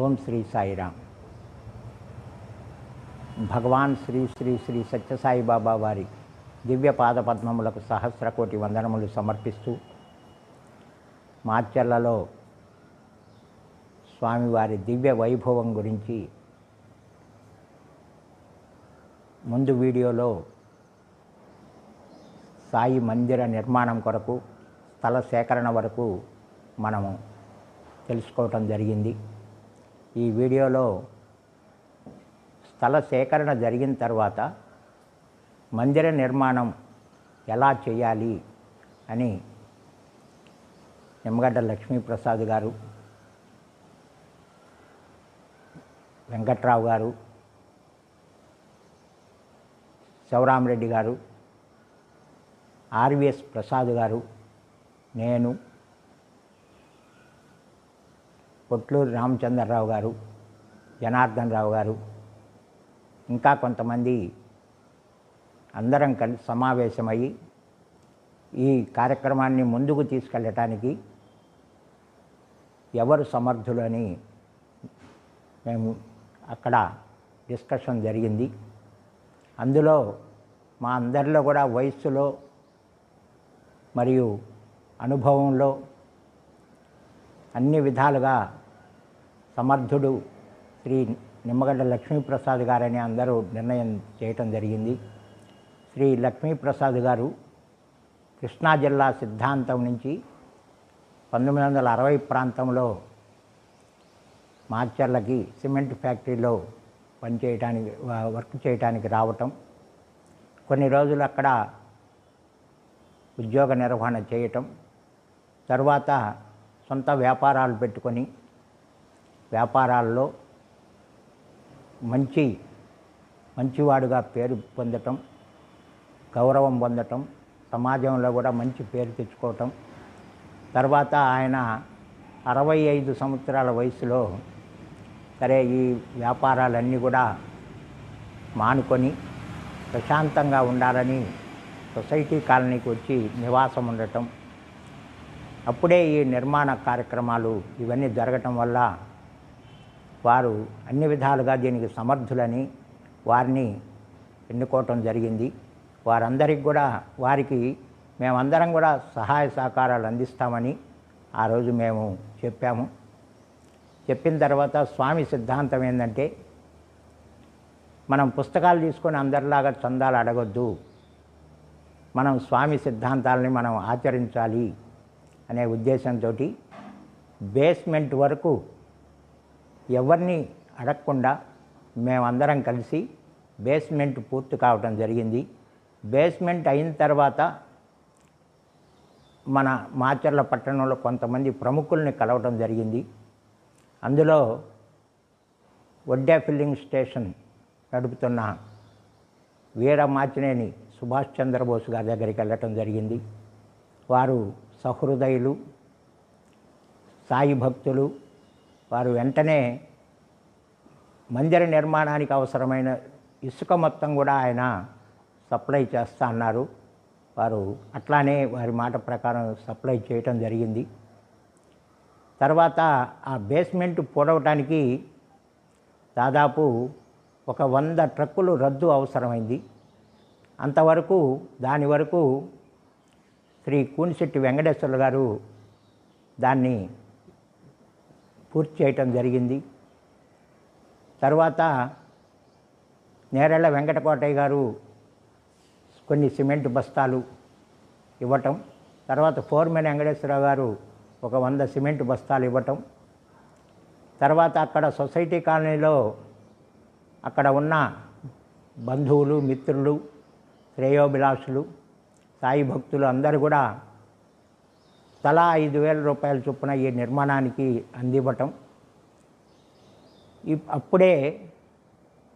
ఓం శ్రీ సాయిరామ్. భగవాన్ శ్రీ శ్రీ శ్రీ సత్యసాయి బాబా వారి దివ్య పాద పద్మములకు సహస్ర కోటి వందనములు సమర్పిస్తూ మార్చర్లలో స్వామివారి దివ్య వైభవం గురించి ముందు వీడియోలో సాయి మందిర నిర్మాణం కొరకు స్థల సేకరణ వరకు మనము తెలుసుకోవటం జరిగింది. ఈ వీడియోలో స్థల సేకరణ జరిగిన తర్వాత మందిర నిర్మాణం ఎలా చేయాలి అని నిమ్మగడ్డ లక్ష్మీప్రసాద్ గారు వెంకట్రావు గారు శివరామరెడ్డి గారు ఆర్విఎస్ ప్రసాద్ గారు నేను కొట్లూరు రామచంద్రరావు గారు జనార్దన్ రావు గారు ఇంకా కొంతమంది అందరం కలిసి సమావేశమయ్యి ఈ కార్యక్రమాన్ని ముందుకు తీసుకెళ్ళటానికి ఎవరు సమర్థులు అని మేము అక్కడ డిస్కషన్ జరిగింది. అందులో మా అందరిలో కూడా వయస్సులో మరియు అనుభవంలో అన్ని విధాలుగా సమర్థుడు శ్రీ నిమ్మగడ్డ లక్ష్మీప్రసాద్ గారని అందరూ నిర్ణయం చేయటం జరిగింది. శ్రీ లక్ష్మీప్రసాద్ గారు కృష్ణా జిల్లా సిద్ధాంతం నుంచి పంతొమ్మిది వందల అరవై ప్రాంతంలో మార్చర్లకి సిమెంట్ ఫ్యాక్టరీలో పనిచేయటానికి వర్క్ చేయటానికి రావటం. కొన్ని రోజులు అక్కడ ఉద్యోగ నిర్వహణ చేయటం. తర్వాత సొంత వ్యాపారాలు పెట్టుకొని వ్యాపారాల్లో మంచి మంచివాడుగా పేరు పొందటం గౌరవం పొందటం సమాజంలో కూడా మంచి పేరు తెచ్చుకోవటం. తర్వాత ఆయన అరవై ఐదు సంవత్సరాల వయసులో సరే ఈ వ్యాపారాలన్నీ కూడా మానుకొని ప్రశాంతంగా ఉండాలని సొసైటీ కాలనీకి వచ్చి నివాసం ఉండటం. అప్పుడే ఈ నిర్మాణ కార్యక్రమాలు ఇవన్నీ జరగటం వల్ల వారు అన్ని విధాలుగా దీనికి సమర్థులని వారిని ఎన్నుకోవటం జరిగింది. వారందరికి కూడా వారికి మేమందరం కూడా సహాయ సహకారాలు అందిస్తామని ఆ రోజు మేము చెప్పాము. చెప్పిన తర్వాత స్వామి సిద్ధాంతం ఏంటంటే మనం పుస్తకాలు తీసుకొని అందరిలాగా చందాలు అడగొద్దు. మనం స్వామి సిద్ధాంతాలని మనం ఆచరించాలి అనే ఉద్దేశంతో బేస్మెంట్ వరకు ఎవరిని అడగకుండా మేమందరం కలిసి బేస్మెంట్ పూర్తి కావటం జరిగింది. బేస్మెంట్ అయిన తర్వాత మన మాచర్ల పట్టణంలో కొంతమంది ప్రముఖుల్ని కలవటం జరిగింది. అందులో వడ్డే ఫిల్లింగ్ స్టేషన్ నడుపుతున్న వీర మాచినేని సుభాష్ చంద్రబోస్ గారి దగ్గరికి వెళ్ళటం జరిగింది. వారు సహృదయులు సాయి భక్తులు వారు వెంటనే మందిర నిర్మాణానికి అవసరమైన ఇసుక మొత్తం కూడా ఆయన సప్లై చేస్తా అన్నారు. వారు అట్లానే వారి మాట ప్రకారం సప్లై చేయటం జరిగింది. తర్వాత ఆ బేస్మెంట్ పూడవటానికి దాదాపు ఒక వంద ట్రక్కులు రద్దు అవసరమైంది. అంతవరకు దాని వరకు శ్రీ కూనిశెట్టి వెంకటేశ్వర్లు గారు దాన్ని పూర్తి చేయటం జరిగింది. తర్వాత నేరెళ్ళ వెంకటకోటయ్య గారు కొన్ని సిమెంట్ బస్తాలు ఇవ్వటం తర్వాత ఫోర్మెన్ వెంకటేశ్వరరావు గారు ఒక వంద సిమెంట్ బస్తాలు ఇవ్వటం తర్వాత అక్కడ సొసైటీ కాలనీలో అక్కడ ఉన్న బంధువులు మిత్రులు శ్రేయోభిలాషులు సాయి భక్తులు అందరూ కూడా తలా ఐదు వేల రూపాయల చొప్పున ఈ నిర్మాణానికి అందివ్వటం. ఇప్- అప్పుడే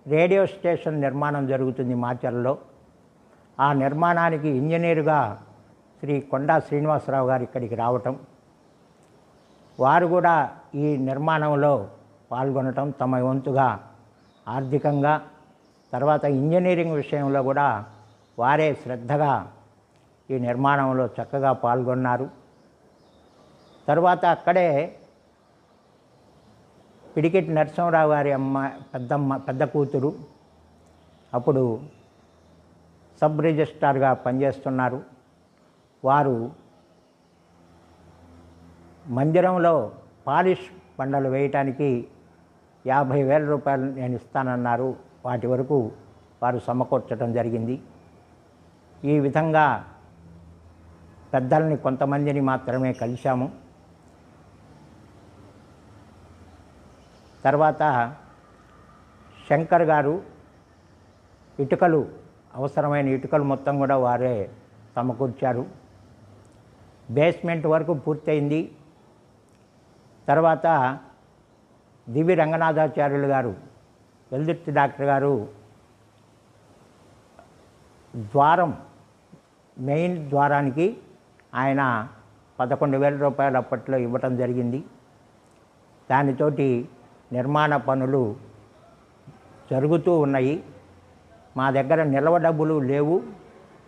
రేడియో స్టేషన్ నిర్మాణం జరుగుతుంది మాచర్లలో. ఆ నిర్మాణానికి ఇంజనీరుగా శ్రీ కొండా శ్రీనివాసరావు గారు ఇక్కడికి రావటం. వారు కూడా ఈ నిర్మాణంలో పాల్గొనటం తమ వంతుగా ఆర్థికంగా తర్వాత ఇంజనీరింగ్ విషయంలో కూడా వారే శ్రద్ధగా ఈ నిర్మాణంలో చక్కగా పాల్గొన్నారు. తర్వాత అక్కడే పిడికెట్ నరసింహరావు గారి అమ్మ పెద్దమ్మ పెద్ద కూతురు అప్పుడు సబ్ రిజిస్ట్రార్గా పనిచేస్తున్నారు. వారు మందిరంలో పాలిష్ బండలు వేయటానికి యాభై వేల రూపాయలు నేను ఇస్తానన్నారు. వాటి వరకు వారు సమకూర్చడం జరిగింది. ఈ విధంగా పెద్దల్ని కొంతమందిని మాత్రమే కలిశాము. తర్వాత శంకర్ గారు ఇటుకలు అవసరమైన ఇటుకలు మొత్తం కూడా వారే సమకూర్చారు. బేస్మెంట్ వరకు పూర్తయింది. తర్వాత దివి రంగనాథాచార్యులు గారు వెల్దుర్తి డాక్టర్ గారు ద్వారం మెయిన్ ద్వారానికి ఆయన పదకొండు వేల రూపాయలు అప్పట్లో ఇవ్వటం జరిగింది. దానితోటి నిర్మాణ పనులు జరుగుతూ ఉన్నాయి. మా దగ్గర నిల్వ డబ్బులు లేవు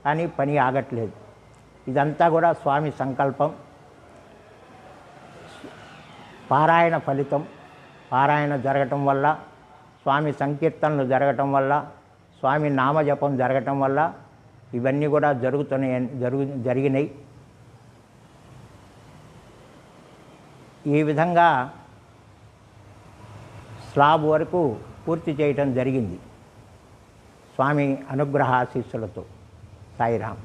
అని పని ఆగట్లేదు. ఇదంతా కూడా స్వామి సంకల్పం. పారాయణ ఫలితం. పారాయణ జరగటం వల్ల స్వామి సంకీర్తనలు జరగటం వల్ల స్వామి నామజపం జరగటం వల్ల ఇవన్నీ కూడా జరుగుతున్నాయి జరుగు జరిగినాయి. ఈ విధంగా స్లాబ్ వరకు పూర్తి చేయటం జరిగింది. స్వామి అనుగ్రహ ఆశీస్సులతో సాయిరామ్.